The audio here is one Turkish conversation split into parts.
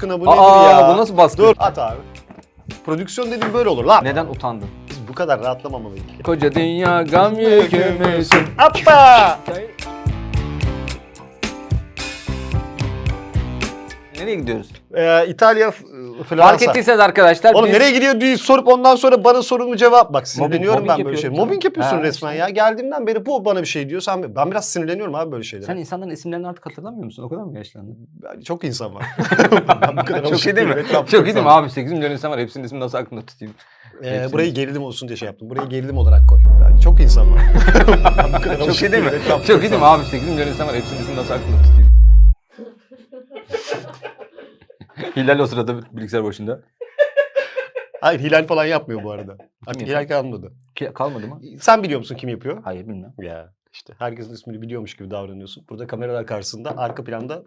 Kına bu nedir Aa ya? bu nasıl baskı? Dur at abi. Prodüksiyon dediğim böyle olur lan. Neden utandın? Biz bu kadar rahatlamamalıydık. Koca dünya gam yükümüzsün. Appa! Nereye gidiyoruz? Ee, İtalya, f- Fark Fransa. ettiyseniz arkadaşlar Oğlum biz... nereye gidiyor diye sorup ondan sonra bana sorunu cevap. Bak sinirleniyorum mobbing ben böyle şey. Mobbing yapıyorsun Ha, resmen işte. ya. Geldiğimden beri bu bana bir şey diyor. Sen, ben biraz sinirleniyorum abi böyle şeylere. Sen insanların isimlerini artık hatırlamıyor musun? O kadar mı yaşlandın? Ben- Çok insan var. ben bu kadar Çok iyi değil mi? Çok iyi değil mi abi? 8 milyon insan var. Hepsinin ismini nasıl aklımda tutayım? Ee, burayı gerilim olsun diye şey yaptım. Burayı gerilim olarak koy. Yani çok insan var. Çok iyi değil mi? Çok iyi değil mi abi? 8 milyon insan var. Hepsinin ismini nasıl aklımda tutayım? Hilal o sırada bilgisayar başında. Hayır Hilal falan yapmıyor bu arada. Artık? Hilal kalmadı. Ki- Kalmadı mı? Sen biliyor musun kim yapıyor? Hayır bilmem. Ya işte herkesin ismini biliyormuş gibi davranıyorsun. Burada kameralar karşısında arka planda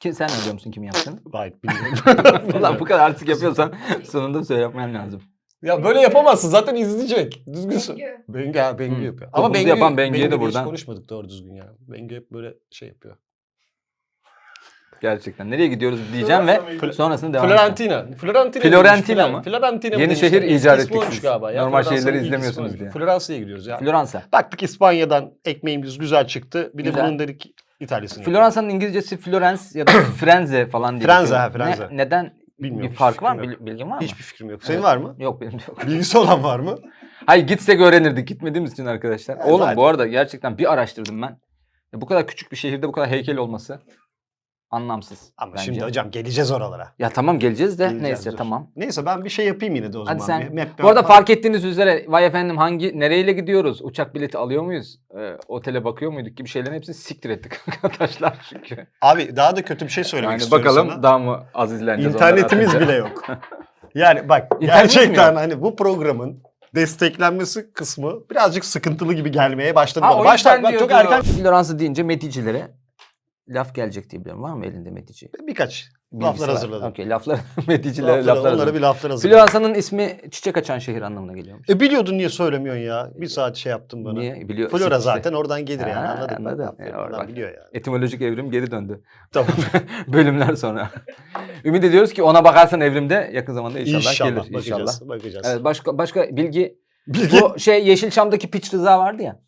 Ki, sen ne biliyor musun kim yaptığını? hayır bilmiyorum. Ulan bu kadar artık yapıyorsan sonunda söyle yapman lazım. ya böyle yapamazsın zaten izleyecek. Düzgün sö- Bengü. Bengü ha Bengü Hı. yapıyor. Bengü, yapan Bengü'ye de Bengü'yle hiç buradan- konuşmadık doğru düzgün ya. Bengü hep böyle şey yapıyor. Gerçekten. Nereye gidiyoruz diyeceğim ve sonrasını devam. Florentina. Florentina. Florentina mı? Florentina mı Yeni şehir icat ettik galiba. ya. Normal Floransa'nın şehirleri ilk izlemiyorsunuz diye. Floransa'ya gidiyoruz ya. Floransa. Baktık İspanya'dan ekmeğimiz güzel çıktı. Bir de Güzel. bunun dedik İtalya'sını. Floransa'nın İngilizcesi Florence ya da Frenze falan diye. Frenze, geçiyor. ha, Frenze. Ne- neden? Bilmiyorum, Bir hiç fark var mı? fikrim. Bil- Bilgin var mı? Hiçbir fikrim yok. Senin Evet. var mı? Yok benim de yok. Bilgisi olan var mı? Hayır gitsek öğrenirdik. Gitmediğimiz için arkadaşlar. Oğlum hadi. bu arada gerçekten bir araştırdım ben. Ya bu kadar küçük bir şehirde bu kadar heykel olması anlamsız. Ama bence. şimdi hocam geleceğiz oralara. Ya tamam geleceğiz de Geleceğiz, neyse dur. tamam. Neyse ben bir şey yapayım yine de o Hadi zaman. sen. Map- Bu arada fark ettiğiniz üzere vay efendim hangi nereyle gidiyoruz? Uçak bileti alıyor muyuz? Ee, otele bakıyor muyduk gibi şeylerin hepsini siktir ettik arkadaşlar çünkü. Abi daha da kötü bir şey söylemek Yani istiyorum bakalım sana. daha mı az izleneceğiz İnternetimiz bile yok. Yani bak İnternetimiz mi gerçekten hani bu programın desteklenmesi kısmı birazcık sıkıntılı gibi gelmeye başladı. Ha bana. Başlar, bak çok erken Floransa deyince meticilere laf gelecek diye biliyorum. Var mı elinde metici? birkaç Bilgisi laflar var. hazırladım. Okey laflar meticilere Laflar, laflar, onlara bir laflar hazırladım. Floransa'nın ismi çiçek açan şehir anlamına geliyormuş. E biliyordun niye söylemiyorsun ya? Bir saat şey yaptım bana. Niye? Biliyor. Flora zaten oradan gelir yani Ha, anladın mı? anladım. Aferin, Ya, oradan bak. biliyor yani. Etimolojik evrim geri döndü. Tamam. Bölümler sonra. Ümit ediyoruz ki ona bakarsan evrimde yakın zamanda inşallah, İnşallah, gelir. bakacağız. İnşallah. Bakacağız. Evet, başka başka bilgi. Bilgi Bu şey Yeşilçam'daki Piç Rıza vardı ya.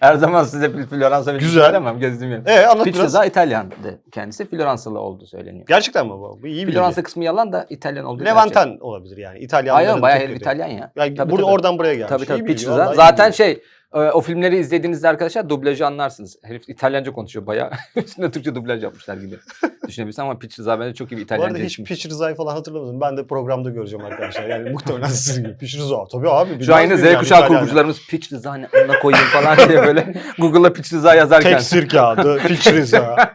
Her zaman size Fl- Floransa Güzel. veremem gezdiğim yer. Ee anlat biraz. Rıza İtalyan'dı kendisi. Floransalı olduğu söyleniyor. Gerçekten mi bu? Bu iyi bilgi. Floransa kısmı yalan da İtalyan olduğu gerçek. Levanten olabilir yani. İtalyanların Hayır bayağı herif. İtalyan ya. Yani Tabii, burada tabii. oradan buraya gelmiş. Tabii İyi tabii bilgi, vallahi iyi Zaten bilgi. şey o filmleri izlediğinizde arkadaşlar dublajı anlarsınız. Herif İtalyanca konuşuyor bayağı. Üstüne Türkçe dublaj yapmışlar gibi. Düşünebilirsin ama Piç Rıza bence çok iyi bir Bu İtalyanca arada hiç. Piç Rıza'yı falan hatırlamadım. Ben de programda göreceğim arkadaşlar. Yani muhtemelen sizin gibi. Piç Rıza. Tabii abi. Şu an yine Z yani kuşağı İtalyan? kurgucularımız Piç Rıza onunla koyayım falan diye böyle Google'a Piç Rıza yazarken. Teksir kağıdı, Piç Rıza.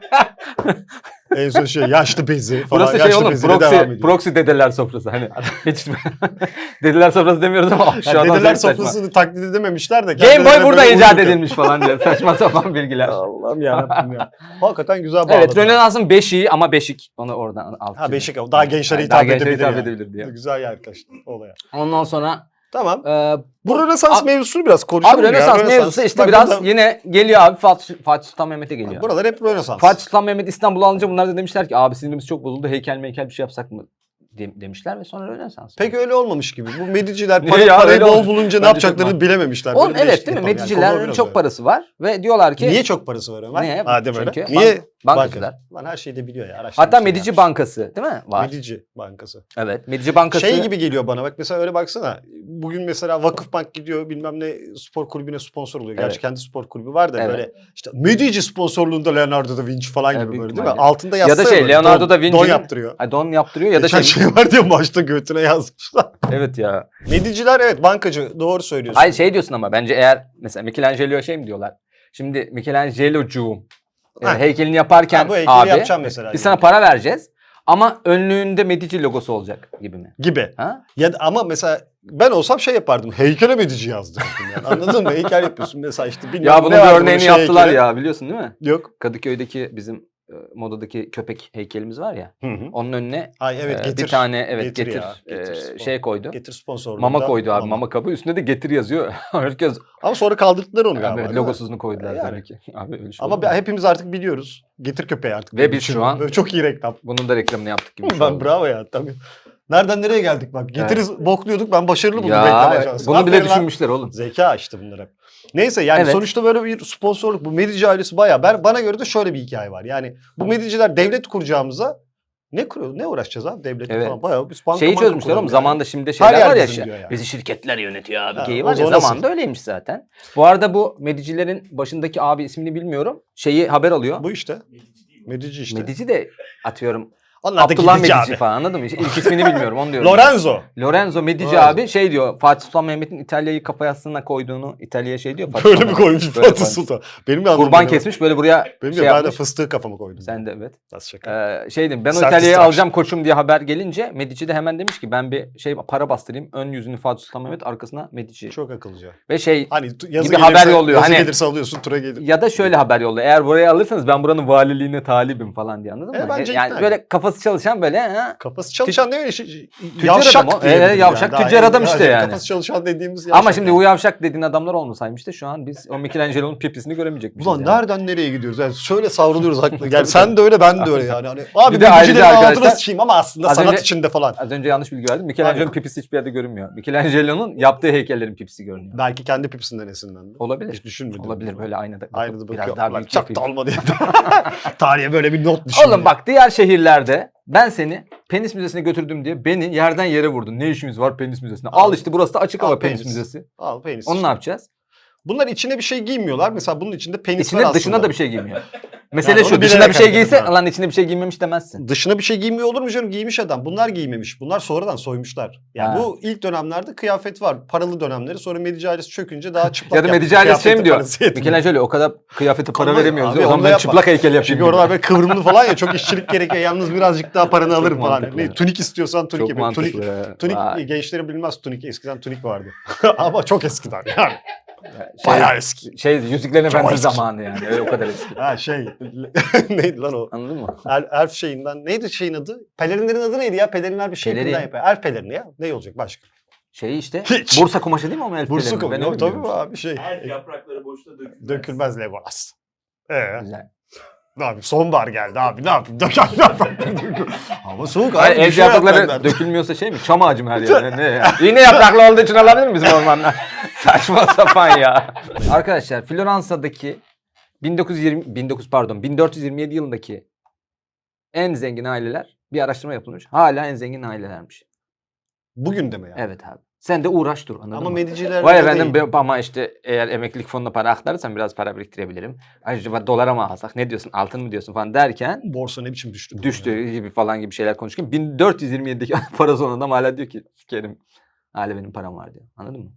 En son şey yaşlı bezi falan. Burası şey yaşlı oğlum beziyle devam proxy, ediyor. proxy dedeler sofrası hani. Hiç dedeler sofrası demiyoruz ama Yani aşağıdan dedeler zevk saçma. sofrasını taklit edememişler de. Game Boy burada icat uydurdu. edilmiş falan diye saçma sapan bilgiler. Allah'ım yarabbim ya. Hakikaten güzel bağladın. Evet Rönesans'ın beşiği ama beşik. Onu oradan alt. Ha Beşik daha gençlere Yani daha hitap gençlere edebilir. hitap yani. edebilir diye. Güzel ya arkadaşlar olaya. Ondan sonra Tamam. e, Bu Rönesans Abi- mevzusunu biraz konuşalım abi ya. Rönesans mevzusu işte Bak biraz burada- yine geliyor abi Fatih, Fatih Sultan Mehmet'e geliyor. Buralar hep Rönesans. Fatih Sultan Mehmet İstanbul'u alınca bunlar da demişler ki abi sinirimiz çok bozuldu heykel meykel bir şey yapsak mı de- demişler ve sonra Rönesans. Pek öyle olmamış gibi. Bu Mediciler para, ya? parayı Öyle bol bulunca ne çok bilememişler. Oğlum Böyle evet değil mi? yani. Medicilerin biraz çok öyle. parası var ve diyorlar ki Niye çok parası var Ömer? Niye? Öyle. Çünkü Niye? Bank- bankacılar. Banka. Lan her şeyi de biliyor ya. hatta ya. Medici Bankası değil mi? Var. Medici Bankası. Evet. Medici Bankası. Şey gibi geliyor bana bak mesela öyle baksana. Bugün mesela Vakıfbank gidiyor bilmem ne spor kulübüne sponsor oluyor. Gerçi Evet. kendi spor kulübü var da Evet. böyle işte Medici sponsorluğunda Leonardo da Vinci falan Evet, gibi böyle değil mi? Altında yazsa da şey, böyle, Leonardo don- da Vinci'nin- Don yaptırıyor. Ay, don yaptırıyor ya da Geçen şey. şey var diye maçta götüne yazmışlar. evet ya. Mediciler evet bankacı doğru söylüyorsun. Hayır şey diyorsun ama bence eğer mesela Michelangelo'ya şey mi diyorlar? Şimdi Michelangelo'cuğum e, Ha. heykelini yaparken Ha, bu heykeli abi yapacağım mesela. biz sana para vereceğiz ama önlüğünde Medici logosu olacak gibi mi? gibi. Ha? Ya da- ama mesela ben olsam şey yapardım. Heykele medici yazdırdım yani. Anladın mı? Heykel yapıyorsun mesela işte bilmem Ya bunun ne bir vardı örneğini şey yaptılar heykele. ya biliyorsun değil mi? Yok. Kadıköy'deki bizim modadaki köpek heykelimiz var ya. Hı hı. Onun önüne Ay evet e, getir. bir tane evet Getir getir, ya, e, getir spor- şey koydu. Getir sponsorluğunda. Mama koydu abi mama kabı. Üstünde de getir yazıyor. Herkes Ama sonra kaldırdılar onu galiba. mi? logosunu koydular Yani. tabii ki. Abi öyle şey Ama mu? hepimiz artık biliyoruz. Getir köpeği artık. Ve biz şu an- Böyle çok iyi reklam. Bunun da reklamını yaptık gibi. şey Ben oldu. bravo ya tabii. Nereden nereye geldik bak. Getiririz bokluyorduk ben başarılı buldum reklam ajansı. bunu bile Aferin düşünmüşler oğlum. Zeka işte bunlar hep. Neyse yani Evet. sonuçta böyle bir sponsorluk bu Medici ailesi bayağı. Ben, bana göre de şöyle bir hikaye var. Yani bu Mediciler devlet kuracağımıza ne kuruyor? Ne uğraşacağız abi devlet Evet. falan. Bayağı biz banka Şeyi çözmüşler oğlum. yani. Zamanında şimdi Her şeyler yer var ya. şey- yani. Bizi şirketler yönetiyor abi. Ha, geyiği o var ya. Zamanında öyleymiş zaten. Bu arada bu Medicilerin başındaki abi ismini bilmiyorum. Şeyi haber alıyor. Bu işte. Medici işte. Medici de atıyorum. Onlar da Abdullah gidici Medici abi. falan anladın mı? İlk ismini bilmiyorum onu diyorum. Lorenzo. Lorenzo Medici Lorenzo. abi şey diyor. Fatih Sultan Mehmet'in İtalya'yı kafa yastığına koyduğunu İtalya'ya şey diyor. Fatih Böyle Sultan mi koymuş Böyle Fatih. Sultan? Benim de anladığım Kurban benim- kesmiş böyle buraya Benim de şey ben de yapmış. fıstığı kafama koydum. Sen de evet. Nasıl şaka? Ee, şey dedim ben o İtalya'yı alacağım koçum diye haber gelince Medici de hemen demiş ki ben bir şey para bastırayım. Ön yüzünü Fatih Sultan Mehmet arkasına Medici. Çok akıllıca. Ve şey Hani yazı Gibi gelirse, haber yolluyor. Yazı Hani- gelirse alıyorsun tura gelir. ya da şöyle haber yolluyor. Eğer burayı alırsanız ben buranın valiliğine talibim falan diye anladın E, mı? bence yani böyle kafası çalışan böyle ha, Kafası çalışan değil mi? Şey- Yavşak adam Ee, yavşak Daha tüccar adam işte yani. Kafası çalışan dediğimiz Ama yavşak şimdi yani. bu yavşak dediğin adamlar olmasaymış da şu an biz o Michelangelo'nun pipisini göremeyecekmişiz. Ulan yani. nereden nereye gidiyoruz? Yani şöyle savruluyoruz haklı. Yani sen de öyle ben de öyle yani. Hani, abi Bir de ayrıca arkadaşlar- sıçayım ama aslında Az sanat önce- içinde falan. Az önce yanlış bilgi verdim. Michelangelo'nun pipisi hiçbir yerde görünmüyor. Michelangelo'nun yaptığı heykellerin pipisi görünüyor. Belki kendi pipisinden esinlendi. Olabilir. Hiç düşünmedim. Olabilir böyle aynada. Aynada bakıyor. Biraz daha büyük Çok da yapayım. olmadı. Tarihe böyle bir not düşün. Oğlum bak diğer şehirlerde ben seni penis müzesine götürdüm diye beni yerden yere vurdun. Ne işimiz var penis müzesine? Al, Al. işte burası da açık Al hava penis, penis. müzesi. Al penis. Onu ne yapacağız? Bunlar içine bir şey giymiyorlar. Mesela bunun içinde penis var İçine aslında. dışına da bir şey giymiyor. Mesele Yani onu şu dışına bilerek bir şey hareket giyse ediyor. lan içine bir şey giymemiş demezsin. Dışına bir şey giymiyor olur mu canım? Giymiş adam. Bunlar giymemiş. Bunlar sonradan soymuşlar. Yani Ha. bu ilk dönemlerde kıyafet var. Paralı dönemleri. Sonra Medici ailesi çökünce daha çıplak Ya da yapmış. Medici ailesi şey mi diyor? yetmiyor. Michelangelo o kadar kıyafete para Ama veremiyoruz. abi diyor. O zaman da ben yapma. çıplak heykel yapayım. Çünkü diyor. oralar böyle kıvrımlı falan ya çok işçilik gerekiyor. Yalnız birazcık daha paranı alırım falan. mantıklı Ne, tunik istiyorsan tunik Çok yapayım. Tunik, mantıklı. tunik Vay. bilmez tunik. Eskiden tunik vardı. Ama çok eskiden yani. Şey, Bayağı eski. şey Yüzüklerin Efendisi eski. zamanı yani. Öyle o kadar eski. Ha şey neydi lan o? Anladın mı? El, elf şeyinden. Neydi şeyin adı? Pelerinlerin adı neydi ya? Pelerinler bir şey Pelerin. yapıyor. Elf pelerini ya. Ne olacak başka? Şey işte Hiç. Bursa kumaşı değil mi o elf koyuyor. öyle Tabii biliyorum. abi şey. Her yaprakları boşta dökülmez. Dökülmez Legolas. Ee, Güzel. Yapayım? Sonbahar geldi abi. Ne yapayım? Dökül. Hava soğuk abi. Hayır, el düşüyor yaprakları yapraklar. dökülmüyorsa şey mi? Çam ağacı mı her yerde? Ne ya? İğne yapraklı olduğu için alabilir mi bizim ormanlar? Saçma sapan ya. Arkadaşlar Floransa'daki 1920 19 pardon 1427 yılındaki en zengin aileler bir araştırma yapılmış. Hala en zengin ailelermiş. Bugün de mi yani? Evet abi. Sen de uğraş dur anladın Ama mı? Mediciler Vay efendim değil. ama işte eğer emeklilik fonuna para aktarırsan biraz para biriktirebilirim. Acaba dolara mı alsak ne diyorsun altın mı diyorsun falan derken Borsa ne biçim düştü? düştü gibi falan gibi şeyler konuşurken 1427'deki parası olan adam hala diyor ki sikerim. Hala benim param var diyor. Anladın mı?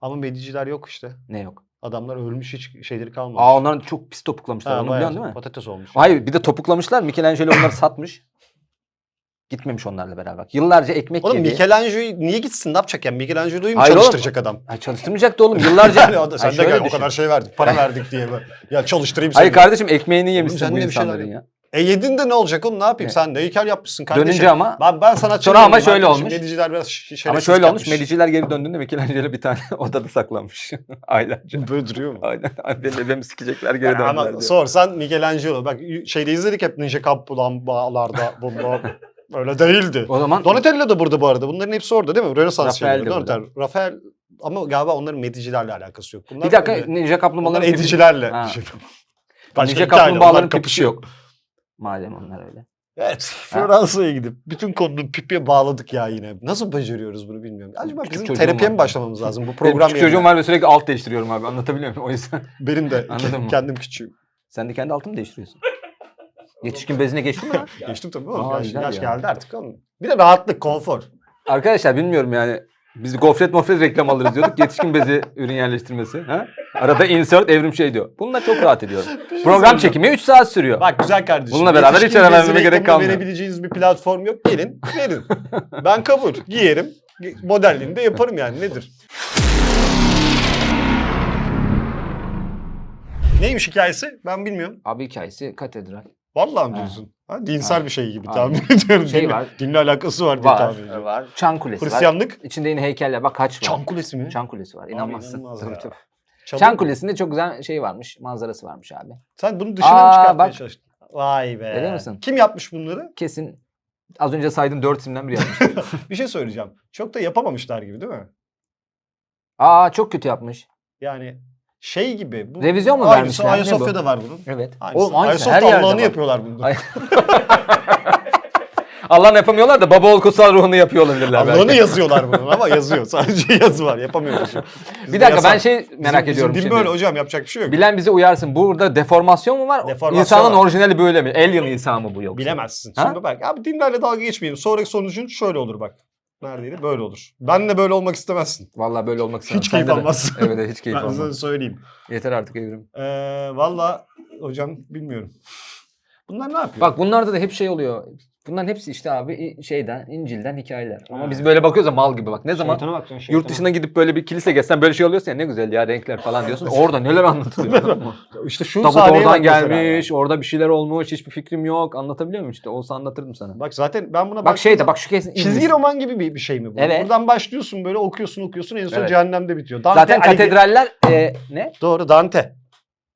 Ama Mediciler yok işte. Ne yok. Adamlar ölmüş hiç şeyleri kalmamış. Aa onların çok pis topuklamışlar. Ha, Onu biliyorsun değil mi? Patates olmuş. Hayır bir de topuklamışlar. Michelangelo onları satmış. Gitmemiş onlarla beraber. Yıllarca ekmek Oğlum yedi. Michelangelo'yu niye gitsin? Ne yapacak yani? Michelangelo'yu mu Hayır oğlum. çalıştıracak adam? Ay çalıştırmayacaktı oğlum. Yıllarca. Yani o da, sen Ay de şöyle gel o düşün. kadar şey verdik. Para verdik diye böyle. Ya çalıştırayım seni. Hayır kardeşim ekmeğini sen yemişsin bu de bir şeyler insanların ya. E yedin de ne olacak oğlum? Ne yapayım? Ne? Sen de heykel yapmışsın kardeşim. Dönünce ama Ben, ben sanatçı Sonra ama şöyle olmuş. Mediciler biraz ş- şerefsiz ama şöyle olmuş. yapmış. Mediciler geri döndüğünde Michelangelo bir tane odada saklanmış. Aylarca. Böyle duruyor mu? Aynen. Ay, Beni evimi sikecekler geri döndüler ama diyor. sorsan Michelangelo. Bak şeyde izledik hep Ninja Kaplumbağalarda. Bunlar öyle değildi. O zaman Donatello da burada bu arada. Bunların hepsi orada değil mi? Rönesans Rafael şeyleri. de burada. Donatello. Rafael ama galiba onların medicilerle alakası yok. Bunlar bir dakika öyle- Ninja Onlar Kaplumbağaların edicilerle. Ha. Şey- Başka Ninja Kaplumbağaların onlar kapışıyor. yok. Madem onlar öyle. Evet. Fransa'ya gidip bütün konunun pipiye bağladık ya yine. Nasıl beceriyoruz bunu bilmiyorum. Acaba Küçük bizim çocuğum terapiye var. mi başlamamız lazım bu Benim program küçük çocuğum yerine? var ve sürekli alt değiştiriyorum abi. Anlatabiliyor muyum? O yüzden. Benim de Anladın mı? kendim küçüğüm. Sen de kendi altını değiştiriyorsun. Yetişkin bezine geçtin mi lan? Geçtim tabii oğlum. Aa, yaş güzel yaş ya. geldi artık oğlum. Bir de rahatlık, konfor. Arkadaşlar bilmiyorum yani. Biz gofret mofret reklam alırız diyorduk. Yetişkin bezi ürün yerleştirmesi. Ha? Arada insert evrim şey diyor. Bununla çok rahat ediyorum. Program söyleyeceğim. çekimi 3 saat sürüyor. Bak güzel kardeşim. Bununla beraber hiç yetişkin ara bezi vermeme gerek kalmıyor. Verebileceğiniz bir platform yok. Gelin, verin. ben kabul. Giyerim. Modelliğini de yaparım yani. Nedir? Neymiş hikayesi? Ben bilmiyorum. Abi hikayesi katedral. Vallahi mi diyorsun? Ha, dinsel Ha. bir şey gibi tahmin ediyorum. Şey dinle, var. dinle alakası var diye Var, tahmin ediyorum. var. Çan Kulesi var. Hristiyanlık İçinde yine heykeller. Bak kaç var. Çan Kulesi mi? Çan Kulesi var. İnanmazsın. inanılmaz Tabii, ya. tabii. Çan, Çan Kulesi'nde çok güzel şey varmış. Manzarası varmış abi. Sen bunu dışına mı Aa, çıkartmaya bak. çalıştın? Vay be. Görüyor musun? Kim yapmış bunları? Kesin az önce saydığın dört isimden biri yapmış. Bir şey söyleyeceğim. Çok da yapamamışlar gibi değil mi? Aa çok kötü yapmış. Yani şey gibi. Bu, Revizyon mu aynısı vermişler? Ayasofya'da var bunun. Evet. Aynısı. Oğlum aynısı her Ayasofya yerde Allah'ını yapıyorlar bunu. Ay- Allah'ını yapamıyorlar da baba ol kutsal ruhunu yapıyor olabilirler Allah'ını belki. yazıyorlar bunun ama yazıyor. Sadece yazı var. Yapamıyoruz. Bir dakika ben şey merak bizim, ediyorum Bizim din şimdi. böyle hocam yapacak bir şey yok. Bilen bize uyarsın. Burada deformasyon mu var? Deformasyon İnsanın var. orijinali böyle mi? Alien insan mı bu yoksa? Bilemezsin. Ha? Şimdi bak abi dinlerle dalga geçmeyelim. Sonraki sonucun şöyle olur bak. Neredeydi? Böyle olur. Ben de böyle olmak istemezsin. Vallahi böyle olmak istemem. Hiç keyif Sende de. almazsın. Evet evet, hiç keyif Ben sana söyleyeyim. Yeter artık evrim. Ee, Valla hocam bilmiyorum. Bunlar ne yapıyor? Bak bunlarda da hep şey oluyor. Bunların hepsi işte abi şeyden, İncil'den hikayeler. Ama biz böyle bakıyoruz ya mal gibi bak. Ne zaman Şeytana şeytana. yurt dışına gidip böyle bir kilise gezsen böyle şey oluyorsa ya ne güzel ya renkler falan diyorsun. Orada neler anlatılıyor. İşte şu Tabut sahneye oradan bak mesela gelmiş, orada bir şeyler olmuş, hiçbir fikrim yok. Anlatabiliyor muyum işte? Olsa anlatırdım sana. Bak zaten ben buna Bak şey de baktığım bak şu kesin zaman- Çizgi İngiliz. roman gibi bir, bir şey mi bu? Evet. Buradan başlıyorsun böyle okuyorsun okuyorsun en son Evet. cehennemde bitiyor. Dante, Zaten Alighieri- katedraller e, ne? Doğru Dante.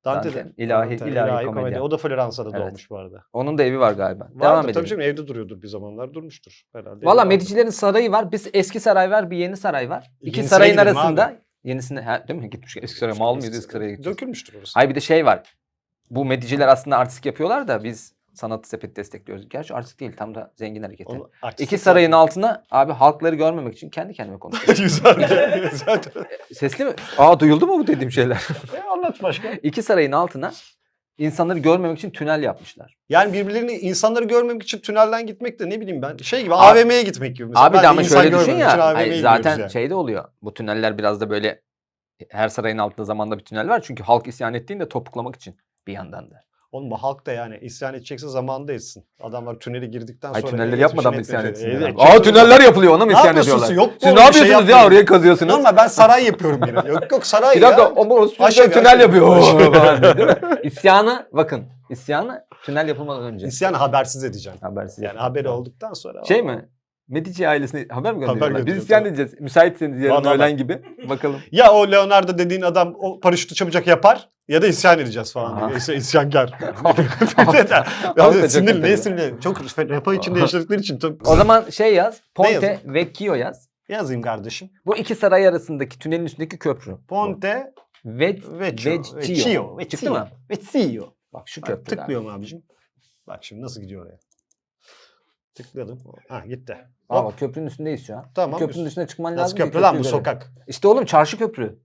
Dante, Dante, de. ilahi- Dante, ilahi komedi. O da Floransa'da Evet. doğmuş bu arada. Onun da evi var galiba. Vardır Devam tabii edelim. canım evde duruyordur bir zamanlar durmuştur herhalde. Valla. Medicilerin sarayı var. Bir eski saray var, bir yeni saray var. İki Yenisine sarayın arasında yenisine ha, değil mi? Gitmiş eski saraya mal mıydı eski saraya gideceğiz. Dökülmüştür orası. Hayır bir de şey var. Bu Mediciler aslında artistik yapıyorlar da biz sanat sepeti destekliyoruz. Gerçi artistik değil tam da zengin hareketi. Artistik İki sarayın altına abi halkları görmemek için kendi kendime konuşuyorum. Güzel. Zaten. Sesli mi? Aa duyuldu mu bu dediğim şeyler? E, anlat başka. İki sarayın altına insanları görmemek için tünel yapmışlar. Yani birbirlerini insanları görmemek için tünelden gitmek de ne bileyim ben şey gibi Abi- AVM'ye gitmek gibi mesela. Abi Ben de ama şöyle düşün ya. Gidiyoruz zaten yani. şey de oluyor. Bu tüneller biraz da böyle her sarayın altında zamanda bir tünel var. Çünkü halk isyan ettiğinde topuklamak için bir yandan da. Oğlum bu halk da yani isyan edecekse zamanında etsin. Adamlar tüneli girdikten Ay sonra... tünelleri geçmişini yapmadan mı isyan etsinler? Evet, abi? Aa tüneller yapılıyor ona mı Ne isyan yapıyorsunuz? ediyorlar? Yok mu Siz ne bir yapıyorsunuz şey ya oraya kazıyorsunuz? Normal ben saray yapıyorum yine. Yok yok saray Bir dakika ya. o orası tünel aşağı. yapıyor değil mi? İsyanı bakın isyanı tünel yapılmadan önce. İsyanı habersiz edeceğim. Habersiz. Yani haberi olduktan sonra. Şey mi? Medici ailesine haber mi gönderiyorlar? Biz isyan edeceğiz. Müsaitseniz yarın bak. öğlen gibi. Bakalım. Ya o Leonardo dediğin adam o paraşütü çabucak yapar ya da isyan edeceğiz falan. İsyan, isyankar. Ya, sinirli, ne kötü. sinirli? Çok refah içinde yaşadıkları için. Çok... O zaman şey yaz. Ponte? Vecchio yaz. Yazayım kardeşim. Bu iki saray arasındaki tünelin üstündeki köprü. Ponte Ve Vecchio. Vecchio. Mı? Vecchio. Bak şu köprü. tıklıyorum abicim. Bak şimdi nasıl gidiyor oraya. Tıkladım. Ha gitti. Hop. bak köprünün üstündeyiz şu an. Tamam. Köprünün üstüne çıkman lazım. Nasıl ki köprü lan bu köprüyü görelim. sokak? İşte oğlum çarşı köprü.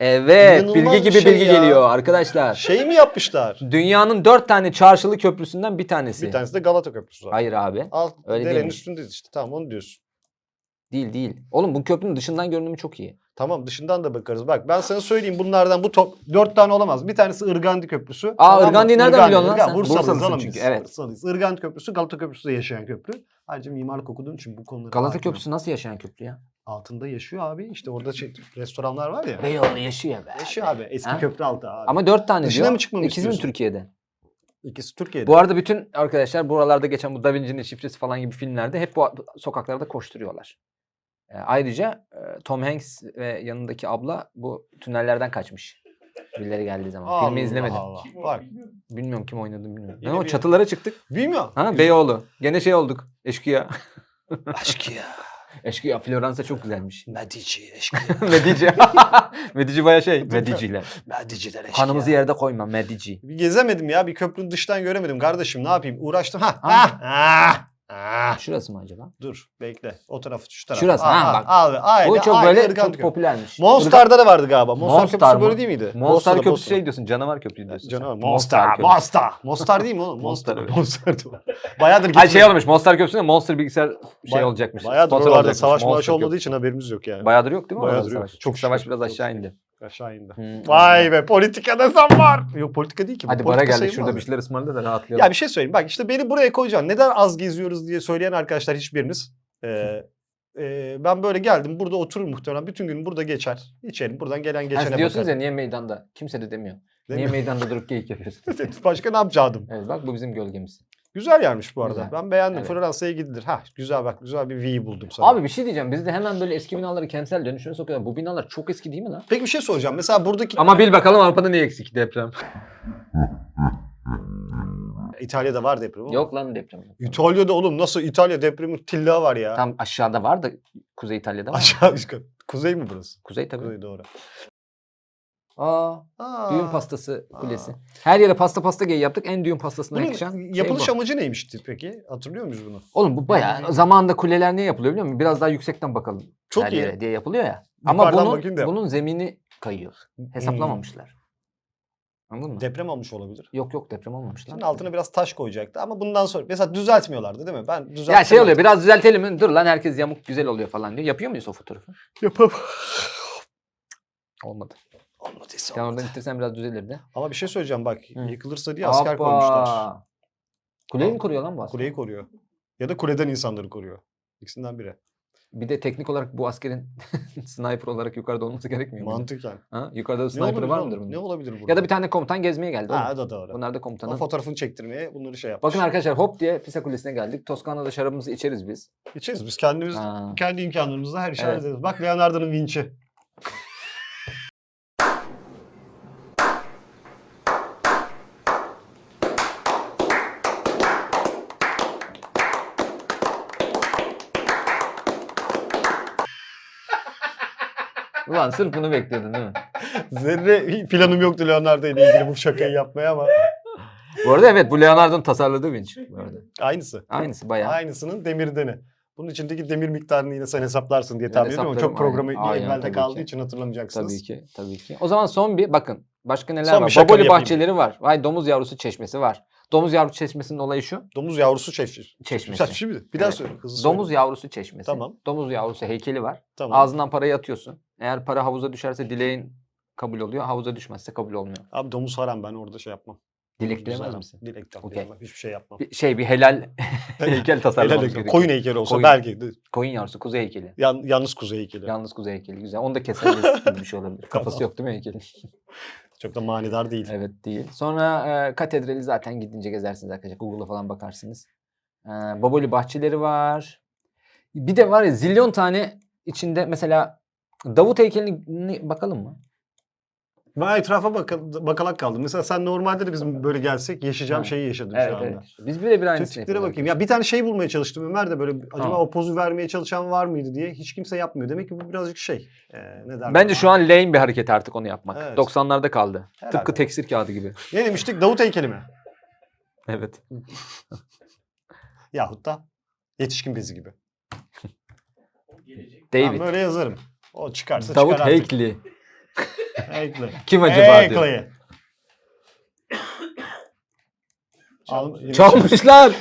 Evet, İnanılmaz bilgi bir gibi şey bilgi ya. geliyor arkadaşlar. Şey mi yapmışlar? Dünyanın dört tane çarşılı köprüsünden bir tanesi. Bir tanesi de Galata Köprüsü zaten. Hayır abi. Alt Öyle derenin değilmiş. üstündeyiz işte. Tamam onu diyorsun. Değil değil. Oğlum bu köprünün dışından görünümü çok iyi. Tamam dışından da bakarız. Bak ben sana söyleyeyim bunlardan bu top dört tane olamaz. Bir tanesi Irgandi Köprüsü. Aa, Tamam? Irgandi'yi nereden biliyorsun lan sen? Bursalıyız oğlum çünkü, biz. evet. Bursalıyız. Irgandi Köprüsü Galata Köprüsü'de yaşayan köprü. Ayrıca mimarlık okuduğun için bu konuları Galata. Köprüsü nasıl yaşayan köprü ya? altında yaşıyor abi. İşte orada şey, restoranlar var ya. Beyoğlu yaşıyor be. Yaşıyor abi. Eski Ha? köprü altı abi. Ama dört tane Dışına diyor. mı çıkmamı İkisi mi? Türkiye'de? İkisi Türkiye'de. Bu arada bütün arkadaşlar buralarda geçen bu Da Vinci'nin şifresi falan gibi filmlerde hep bu sokaklarda koşturuyorlar. Ayrıca Tom Hanks ve yanındaki abla bu tünellerden kaçmış. Birileri geldiği zaman. Filmi Allah izlemedim. Allah. Bak. Bilmiyorum kim oynadı bilmiyorum. Yine Ne o bir- çatılara çıktık. Bilmiyorum. Ha Beyoğlu. Gene şey olduk. Eşkıya. Aşkıya. Eşkıya. Floransa çok güzelmiş. Medici eşkıya. Medici. Medici baya şey. Mediciler. Mediciler eşkıya. Kanımızı yerde koyma. Medici. Bir gezemedim ya. Bir köprünün dıştan göremedim kardeşim. Ne yapayım? Uğraştım. Ha. Ha. Ha. Ha. Şurası mı acaba? Dur bekle. O taraf şu taraf. Şurası, Aa, ha, bak. Abi, aynen, Bu çok aynen böyle Irgandi çok popülermiş. Monster'da da vardı galiba. Monster, Monster Köprüsü mı? böyle değil miydi? Monster Monster'da, Köprüsü şey diyorsun. Canavar köprü diyorsun. Canavar. Köprü. Monster. Monster değil mi oğlum? Evet. Monster. Bayağıdır Ay şey olmuş Monster Köprüsü'nde Monster bilgisayar şey olacakmış. Bayağıdır oralarda savaş maaşı olmadığı için haberimiz yok yani. Bayağıdır yok değil mi? Bayağıdır yok. Çok savaş biraz aşağı indi. Aşağı indi. Hmm. Vay be politikada zam var. Yok politika değil ki bu. Hadi politika bara geldi. sayılmaz Şurada bir şeyler ısmarla da rahatlayalım. Ya bir şey söyleyeyim. Bak işte beni buraya koyacaksın. Neden az geziyoruz diye söyleyen arkadaşlar hiçbiriniz. Ee, e, ben böyle geldim. Burada otururum muhtemelen. Bütün gün burada geçer. İçerim. Buradan gelen geçene siz diyorsunuz bakarım. ya niye meydanda? Kimse de demiyor. Niye mi? meydanda durup geyik yapıyorsun? Başka ne yapacaktım? Evet bak bu bizim gölgemiz. Güzel yermiş bu arada. Güzel. Ben beğendim. Evet. Floransa'ya gidilir. Ha güzel bak güzel bir V buldum sana. Abi bir şey diyeceğim. Biz de hemen böyle eski binaları kentsel dönüşüme sokuyorlar. Bu binalar çok eski değil mi lan? Peki bir şey soracağım. Mesela buradaki Ama bil bakalım Avrupa'da niye eksik deprem? İtalya'da var deprem ama. Yok lan deprem. İtalya'da oğlum nasıl İtalya depremi tilla var ya. Tam aşağıda var da Kuzey İtalya'da var. Aşağı kuzey mi burası? Kuzey tabii. Kuzey doğru. Aa, Aa, düğün pastası Aa. kulesi. Her yere pasta pasta gay yaptık. En düğün pastasına Bunun yakışan şey yapılış bu. amacı neymişti peki? Hatırlıyor muyuz bunu? Oğlum bu bayağı zamanında kuleler niye yapılıyor biliyor musun? Biraz daha yüksekten bakalım. Çok her iyi. yere diye yapılıyor ya. Ama Yukarıdan bunun, bakayım da yap. bunun zemini kayıyor. Hesaplamamışlar. Anladın mı? Deprem olmuş olabilir. yok yok deprem olmamış lan. Şimdi altına biraz taş koyacaktı ama bundan sonra mesela düzeltmiyorlardı değil mi? Ben düzelttim. Ya şey oluyor biraz düzeltelim mi? Dur lan herkes yamuk güzel oluyor falan diyor. Yapıyor muyuz o fotoğrafı? Yapam. Olmadı. Olmadıysa Sen oradan ittirsen biraz düzelirdi. Ama bir şey söyleyeceğim bak. Hı. Yıkılırsa diye asker Hoppa. koymuşlar. Kuleyi mi koruyor lan bu asker? Kuleyi koruyor. Ya da kuleden insanları koruyor. İkisinden biri. Bir de teknik olarak bu askerin sniper olarak yukarıda olması gerekmiyor mu? Mantıken. Ha? Yukarıda da sniper var mıdır bunun? Ne olabilir burada? Ya da bir tane komutan gezmeye geldi. Ha o da doğru. Bunlar da O komutanın. fotoğrafını çektirmeye bunları şey yapmış. Bakın arkadaşlar hop diye Pisa Kulesi'ne geldik. Toskana'da şarabımızı içeriz biz. İçeriz biz kendimiz Ha. kendi imkanlarımızla her şeyi Evet. hallederiz. Bak Leonardo'nun vinçi. Ulan sırf bunu bekliyordun değil mi? Zerre planım yoktu Leonardo ile ilgili bu şakayı yapmaya ama Bu arada evet bu Leonardo'nun tasarladığı vinç. Bu arada. aynısı. Aynısı bayağı. Aynısının demirdeni. Bunun içindeki demir miktarını yine sen hesaplarsın diye tahmin ediyorum ama çok programı aynen. Evvelde kaldığı ki. için hatırlamayacaksınız. Tabii ki, tabii ki. O zaman son bir bakın. Başka neler Son var? Baboli bahçeleri var. Vay domuz yavrusu çeşmesi var. Domuz yavrusu çeşmesinin olayı şu. Domuz yavrusu çeşmiş. Çeşmesi. Şimdi bir daha Evet. söyle hızlı Domuz söyle. yavrusu çeşmesi. Tamam. Domuz yavrusu heykeli var. Tamam. Ağzından parayı atıyorsun. Eğer para havuza düşerse dileğin kabul oluyor. Havuza düşmezse kabul olmuyor. Abi domuz haram ben orada şey yapmam. Dilek dilemez misin? Dilek dilemem. Hiçbir şey yapmam. Bir şey bir helal heykel Helal tasarlamamız olsun. gerekiyor. Koyun heykeli olsa Koyun. belki. Koyun yavrusu kuzey heykeli. Yan, yalnız kuzey heykeli. Yalnız kuzey heykeli güzel. Onu da keseriz gibi bir şey olabilir. Kafası yok değil mi heykelin? Çok da manidar değil. Evet değil. Sonra e, katedrali zaten gidince gezersiniz arkadaşlar. Google'a falan bakarsınız. E, Baboli bahçeleri var. Bir de var ya zilyon tane içinde mesela Davut heykelini bakalım mı? Ben etrafa baka- bakalak kaldım. Mesela sen normalde de bizim böyle gelsek yaşayacağım şeyi yaşadım Evet şu anda. evet. Biz bile bir aynısını yapıyoruz bakayım. Ya bir tane şey bulmaya çalıştım Ömer de böyle acaba Ha. o pozu vermeye çalışan var mıydı diye. Hiç kimse yapmıyor. Demek ki bu birazcık şey. e, ne derler? Bence şu an lame bir hareket artık onu yapmak. Evet. 90'larda kaldı. Herhalde. Tıpkı tekstil kağıdı gibi. Ne demiştik? Davut heykeli mi? Evet. Yahut da yetişkin bezi gibi. Gelecek. Ben David. böyle yazarım. O çıkarsa Davut çıkar artık. Heykli. Heykli. Kim acaba diyor. Al- Çalmışlar.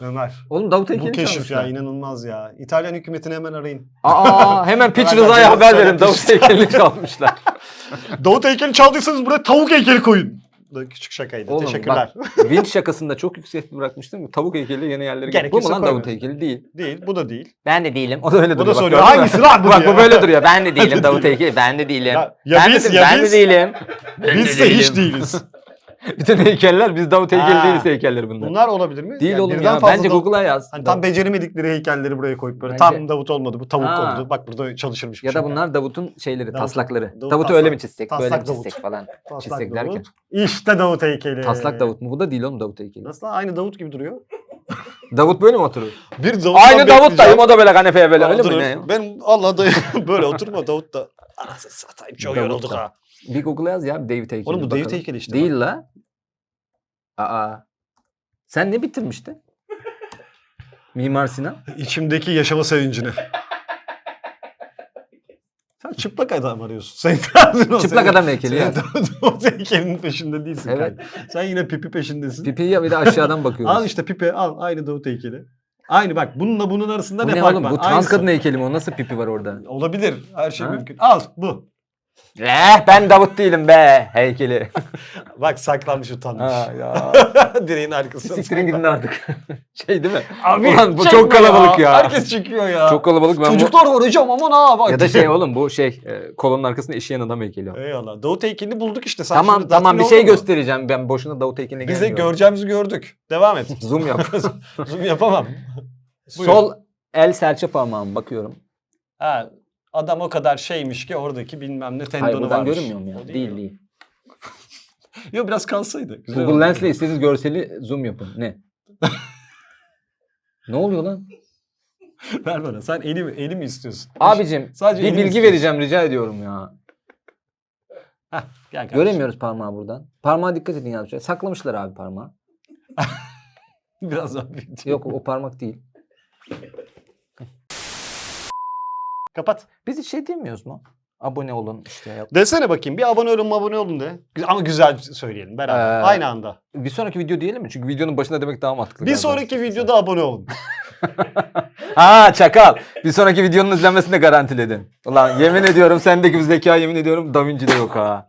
Ömer. Oğlum Davut Bu Heykeli keşif ya inanılmaz ya. İtalyan hükümetini hemen arayın. Aa hemen Piç Hemen Rıza'ya Davut haber verin. Davut Heykeli'ni çalmışlar. Davut heykeli çaldıysanız buraya tavuk heykeli koyun. Bu da küçük şakaydı. Oğlum Teşekkürler. Vinç şakasında çok yüksek bırakmıştım. Tavuk heykeli yeni yerlere geldi. Bu mu lan. Davut heykeli? Değil. Değil. Bu da değil. Ben de değilim. O da öyle Bu duruyor. da bak, soruyor. Hangisi lan bu Bak bu böyle duruyor. Ben de değilim değilim. heykeli. Ben de değilim. Ya- ya ben biz, de, ya ben biz. de değilim. Biz de hiç değiliz. Bütün heykeller biz Davut heykeli Ha. değiliz heykelleri bunlar. Bunlar olabilir mi? Değil Yani oğlum birden ya. fazla Bence Davut- Google'a yaz. Hani tam beceremedikleri heykelleri buraya koyup böyle Bence- tam Davut olmadı bu tavuk Ha. oldu. Bak burada çalışırmış. bir ya da şey. bunlar Davut'un şeyleri, Davut- taslakları. Davut Davut'u taslak. öyle mi çizsek, böyle mi Taslak çizsek Davut. falan. Taslak çizsek Davut. derken. İşte Davut heykeli. Taslak Davut mu? Bu da değil oğlum Davut heykeli. Nasıl aynı Davut gibi duruyor? Davut böyle mi oturur? Bir Davut Aynı Davut dayım o da böyle kanepeye böyle öyle mi ne? Ben Allah dayı böyle oturma Davut da. Anasını satayım çok yorulduk ha. Bir Google'a yaz ya David heykeli. Oğlum bu bakalım. David heykeli işte. Değil la. Aa. Sen ne bitirmiştin? Mimar Sinan. İçimdeki yaşama sevincini. Sen çıplak adam arıyorsun. Sen tarzın o Çıplak senin. adam heykeli Sen ya. Davut heykelinin peşinde değilsin Evet. kanka. Sen yine pipi peşindesin. Pipiyi ya bir de aşağıdan bakıyoruz. Al işte pipi al. Aynı Davut heykeli. Aynı bak bununla bunun arasında bu ne, ne fark oğlum? var? Bu trans Aynısı. kadın heykeli mi? O nasıl pipi var orada? Olabilir. Her şey Ha? mümkün. Al bu. Eh ben Davut değilim be heykeli. Bak saklanmış utanmış. ha, ya. Direğin arkasında. Siktirin gidin artık. şey değil mi? Abi Ulan bu çekme çok kalabalık ya. Herkes çıkıyor ya. Çok kalabalık ben bu- Çocuklar var hocam aman ha bak. Ya da şey oğlum bu şey e, kolonun arkasında eşeğin adam heykeli. o. Eyvallah. Davut heykelini bulduk işte. Sen Tamam tamam bir şey mu? göstereceğim. Ben boşuna Davut heykeline Biz de gelmiyorum. göreceğimizi gördük. Devam et. Zoom yap. Zoom yapamam. Buyurun. Sol el serçe parmağım bakıyorum. Ha, adam o kadar şeymiş ki oradaki bilmem ne tendonu Hayır buradan varmış. görünmüyor mu ya? Değil değil. Yok biraz kalsaydı. Güzel Google olurdu. Lens'le istediğiniz görseli zoom yapın. Ne? ne oluyor lan? Ver bana. Sen eli mi, eli mi istiyorsun? Abicim Sadece bir elini bilgi istiyorsun. vereceğim rica ediyorum ya. Heh, gel kardeşim. Göremiyoruz parmağı buradan. Parmağa dikkat edin yazmışlar. Saklamışlar abi parmağı. Biraz daha büyük. Yok o parmak değil. Kapat. Biz hiç şey demiyoruz mu? Abone olun işte. yap- Desene bakayım. Bir abone olun abone olun de. Ama güzel söyleyelim beraber. Ee, Aynı anda. Bir sonraki video diyelim mi? Çünkü videonun başında demek daha mantıklı. Bir galiba. sonraki videoda abone olun. Ha çakal. Bir sonraki videonun izlenmesini de garantiledin. Ulan yemin ediyorum sendeki bir zeka yemin ediyorum Da Vinci'de yok ha.